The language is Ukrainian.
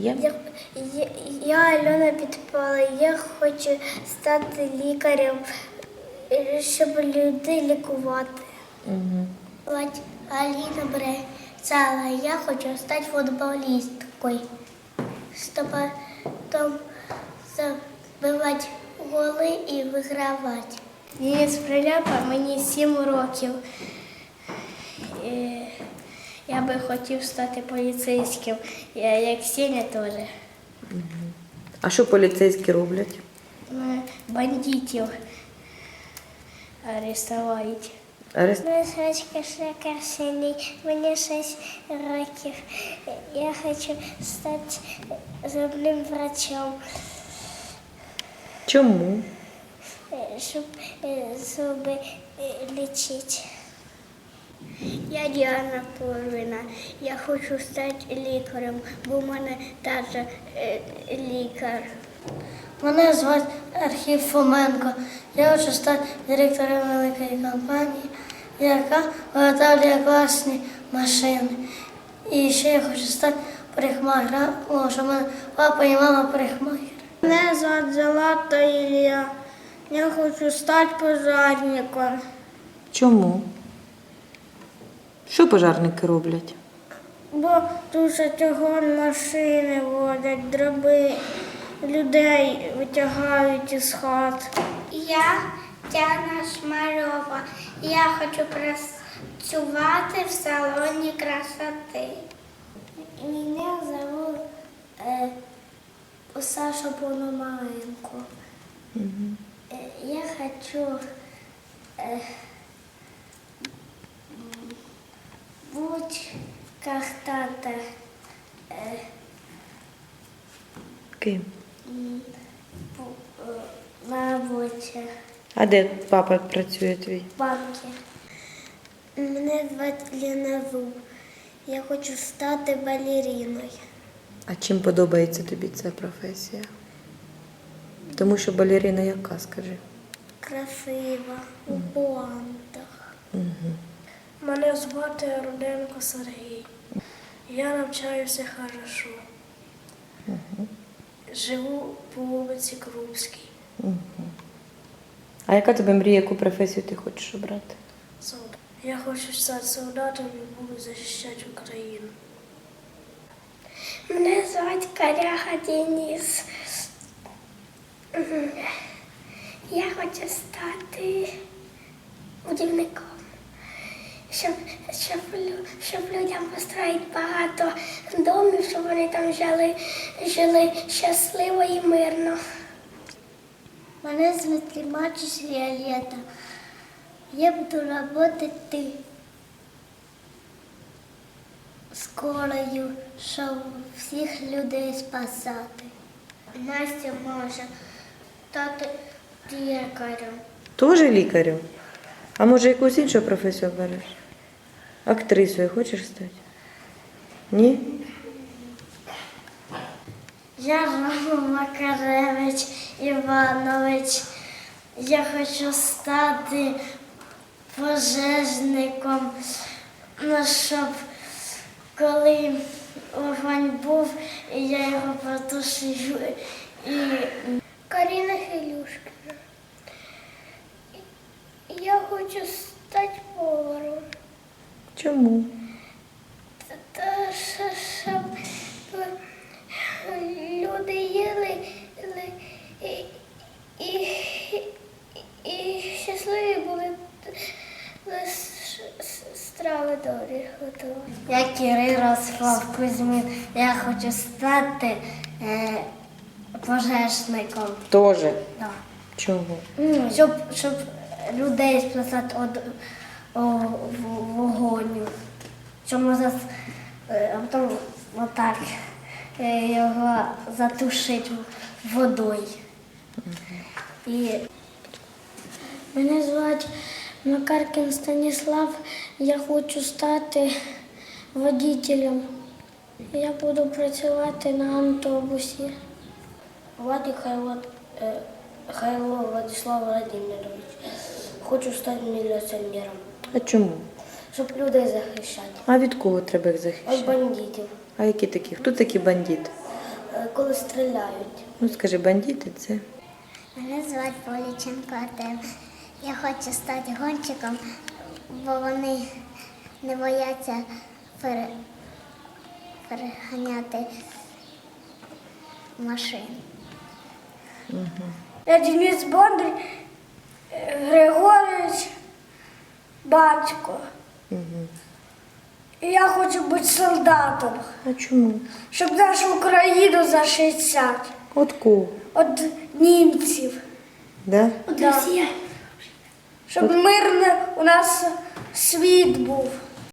Є? Я, я, я Альона Підпала, я хочу стати лікарем, щоб людей лікувати. Угу. Звати Аліна Брецала, я хочу стати футболісткою, щоб потім забивати голи і вигравати. Денис Приляпа, мені сім років. Е, я би хотів стати поліцейським, як Сеня теж. А що поліцейські роблять? Бандитів арестовують. Арест... Моя сочка Шакарсиний, мені 6 років. Я хочу стати зубним врачом, Чому? е, щоб е, зуби е, лічити. Я Діана Порвіна. Я хочу стати лікарем, бо в мене тато е, лікар. Мене звати Архів Фоменко. Я хочу стати директором великої компанії, яка виготовлює класні машини. І ще я хочу стати парикмахером, тому що в мене папа і мама парикмахер. Мене звати Залата Ілля. Я хочу стати пожарником. Чому? Що пожарники роблять? Бо дуже цього машини водять, дроби, людей витягають із хат. Я Тяна Шмарова. Я хочу працювати в салоні красоти. Мене зовут е, Саша Пономаренко. Е, Я хочу е, быть как-то э, Ким? бу- э, на работе А де папа працює твій? в банке. Мене звати Ліна Зуб. Я хочу стати балериною. А чим подобається тобі ця професія? Тому що балерина яка, скажи? Красива, у пуантах. Угу. Мене звати Руденко Сергій. Я навчаюся хорошо. Живу по вулиці Крупській. Угу. А яка тебе мрія, яку професію ти хочеш обрати? Солдат. Я хочу стати солдатом і буду захищати Україну. Мене звати Каряха Денис. Я хочу стати будівником, щоб, щоб, щоб людям построїти багато домів, щоб вони там жили, жили щасливо і мирно. Мене звати Мачіс Віолета. Я буду працювати скорою, щоб всіх людей спасати. Настя може стати лікарем. Теж лікарем? А може якусь іншу професію обереш? Актрисою хочеш стати? Ні? Я Рома Макаревич Іванович. Я хочу стати пожежником, ну, щоб коли вогонь був, я його потушив. І... Каріна Хилюшкіна. Я хочу стати. Чому? Та що, щоб люди їли і, і, і щасливі були страви добрі готувати. Я Кирилослав Кузьмін. Я хочу стати е, пожежником. Тоже. Да. Чого? Ну, щоб, щоб людей спасати від вогоню. Щоб можна е, а потім отак е, його затушити водою. І... Мене звати Макаркін Станіслав. Я хочу стати водителем. Я буду працювати на автобусі. Владик Хайло, е, Хайло Владислав Владимирович. Хочу стати міліціонером, А чому? щоб людей захищати. А від кого треба їх Від захищати? бандитів, А які такі? Хто такі бандити? е, коли стріляють. Ну скажи, бандити це Мене звати Поліченко Артем. Я хочу стати гонщиком, бо вони не бояться пере... переганяти машин. Я Денис Бондар Григорович, батько. І я хочу бути солдатом, А чому? щоб нашу Україну за 60. От кого? От німців. Да? Да. Щоб мирний у нас світ був.